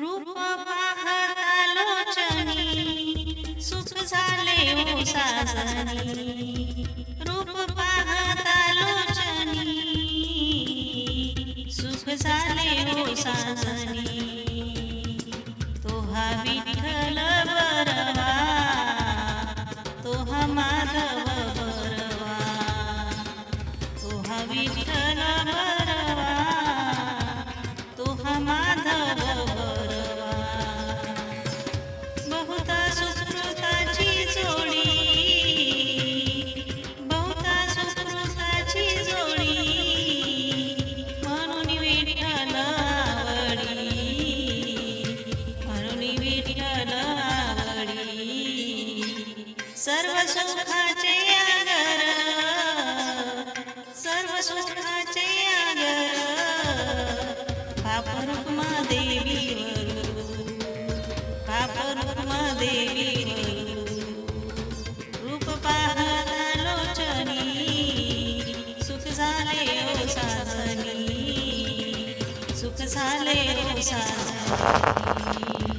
रूप पाहतालोचनी सुख झाले ओ साजनी. रूप पाहतालोचनी सुख झाले ओ साजनी. विठ्ठल बरवा तो हा माधव सर्व सुखाचे आगर सर्व सुखाचे आगर पाप रुक्मा देवी पाप रुक्मा देवी रूप पाहता लोचनी. सुख झाले ओ साजनी सुख झाले ओ साजनी